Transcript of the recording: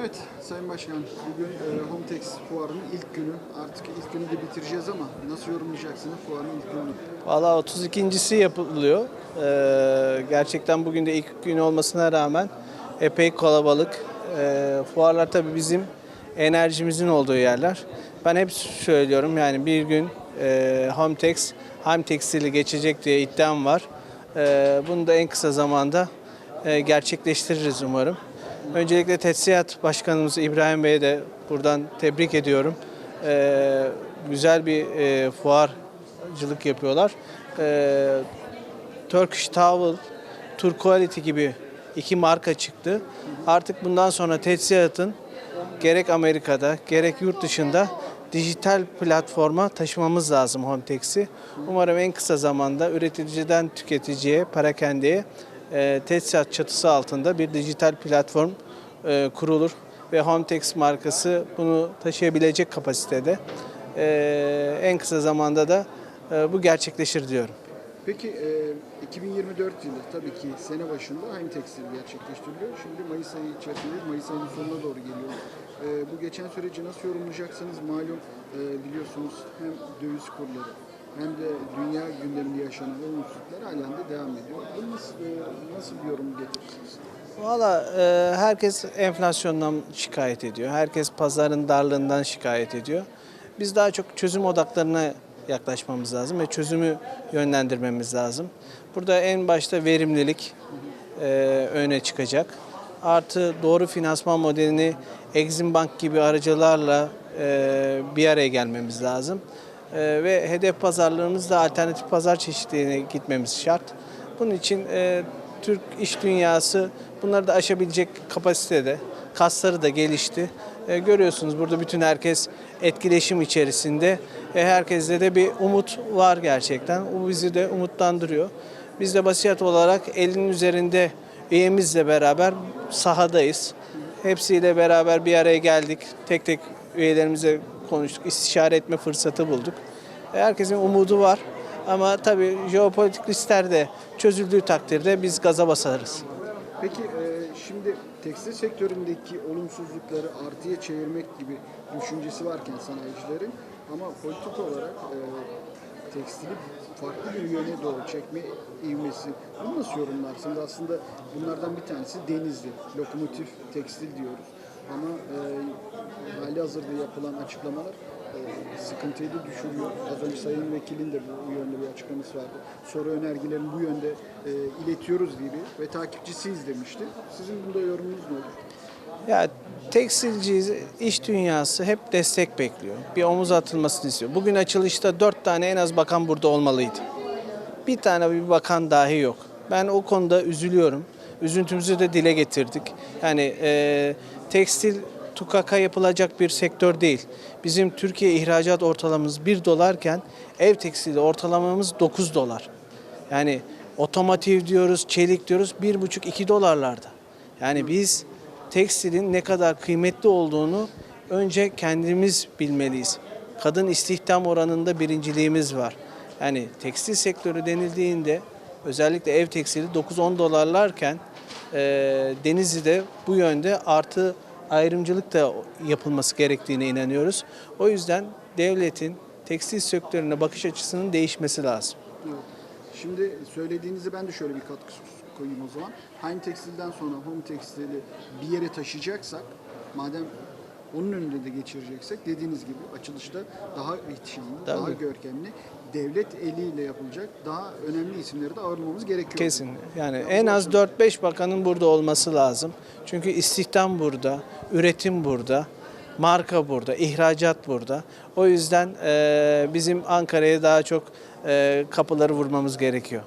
Evet Sayın Başkan, bugün e, Hometex fuarının ilk günü. Artık ilk günü de bitireceğiz ama nasıl yorumlayacaksınız fuarın ilk gününü? Valla 32.si yapılıyor. Ee, gerçekten bugün de ilk gün olmasına rağmen epey kalabalık. Ee, fuarlar tabii bizim enerjimizin olduğu yerler. Ben hep söylüyorum yani bir gün e, Hometex, Hem Tekstil'i geçecek diye iddiam var. Ee, bunu da en kısa zamanda e, gerçekleştiririz umarım. Öncelikle Tesisat Başkanımız İbrahim Bey'e de buradan tebrik ediyorum. Ee, güzel bir e, fuarcılık yapıyorlar. Ee, Turkish Towel, Tur Quality gibi iki marka çıktı. Artık bundan sonra Tesisat'ın gerek Amerika'da gerek yurt dışında dijital platforma taşımamız lazım Hometex'i. Umarım en kısa zamanda üreticiden tüketiciye, parakendeye e, tesisat çatısı altında bir dijital platform e, kurulur ve Hometex markası bunu taşıyabilecek kapasitede. E, en kısa zamanda da e, bu gerçekleşir diyorum. Peki e, 2024 yılı tabii ki sene başında Hem Tekstil gerçekleştiriliyor. Şimdi Mayıs ayı içerisindeyiz. Mayıs ayının sonuna doğru geliyor. E, bu geçen süreci nasıl yorumlayacaksınız? Malum e, biliyorsunuz hem döviz kurları hem de dünya gündeminde yaşanan olumsuzluklar halen de devam ediyor. Bunu nasıl, e, nasıl bir yorum getirirsiniz? Valla e, herkes enflasyondan şikayet ediyor. Herkes pazarın darlığından şikayet ediyor. Biz daha çok çözüm odaklarına yaklaşmamız lazım ve çözümü yönlendirmemiz lazım. Burada en başta verimlilik e, öne çıkacak. Artı doğru finansman modelini Exim Bank gibi aracılarla e, bir araya gelmemiz lazım. E, ve hedef pazarlarımızda alternatif pazar çeşitliliğine gitmemiz şart. Bunun için e, Türk iş dünyası bunları da aşabilecek kapasitede, kasları da gelişti. E, görüyorsunuz burada bütün herkes etkileşim içerisinde. E, herkeste de bir umut var gerçekten. Bu bizi de umutlandırıyor. Biz de Basiyat olarak elinin üzerinde üyemizle beraber sahadayız. Hepsiyle beraber bir araya geldik. Tek tek üyelerimize konuştuk. istişare etme fırsatı bulduk. E, Herkesin umudu var. Ama tabii jeopolitik riskler de çözüldüğü takdirde biz gaza basarız. Peki e, şimdi tekstil sektöründeki olumsuzlukları artıya çevirmek gibi düşüncesi varken sanayicilerin ama politik olarak e, tekstili farklı bir yöne doğru çekme ivmesi. Bunu nasıl yorumlarsınız? Aslında bunlardan bir tanesi Denizli, lokomotif tekstil diyoruz. Ama e, hali hazırda yapılan açıklamalar e, sıkıntıyı da düşürüyor. Az önce Sayın Vekilin de bu yönde bir açıklaması vardı. Soru önergelerini bu yönde e, iletiyoruz gibi ve takipçisiyiz demişti. Sizin bunda yorumunuz ne olur? Ya tekstilci iş dünyası hep destek bekliyor. Bir omuz atılmasını istiyor. Bugün açılışta dört tane en az bakan burada olmalıydı. Bir tane bir bakan dahi yok. Ben o konuda üzülüyorum. Üzüntümüzü de dile getirdik. Yani e, tekstil tukaka yapılacak bir sektör değil. Bizim Türkiye ihracat ortalamamız 1 dolarken ev tekstili ortalamamız 9 dolar. Yani otomotiv diyoruz, çelik diyoruz 1,5-2 dolarlarda. Yani biz tekstilin ne kadar kıymetli olduğunu önce kendimiz bilmeliyiz. Kadın istihdam oranında birinciliğimiz var. Yani tekstil sektörü denildiğinde özellikle ev tekstili 9-10 dolarlarken Denizli'de bu yönde artı ayrımcılık da yapılması gerektiğine inanıyoruz. O yüzden devletin tekstil sektörüne bakış açısının değişmesi lazım. Evet. Şimdi söylediğinizi ben de şöyle bir katkı koyayım o zaman. Heim Tekstil'den sonra Home Tekstil'i bir yere taşıyacaksak, madem onun önünde de geçireceksek dediğiniz gibi açılışta daha ihtişamlı, Tabii. daha görkemli, devlet eliyle yapılacak daha önemli isimleri de ağırlamamız gerekiyor. Kesin. Yani en az 4-5 bakanın burada olması lazım. Çünkü istihdam burada, üretim burada, marka burada, ihracat burada. O yüzden bizim Ankara'ya daha çok kapıları vurmamız gerekiyor.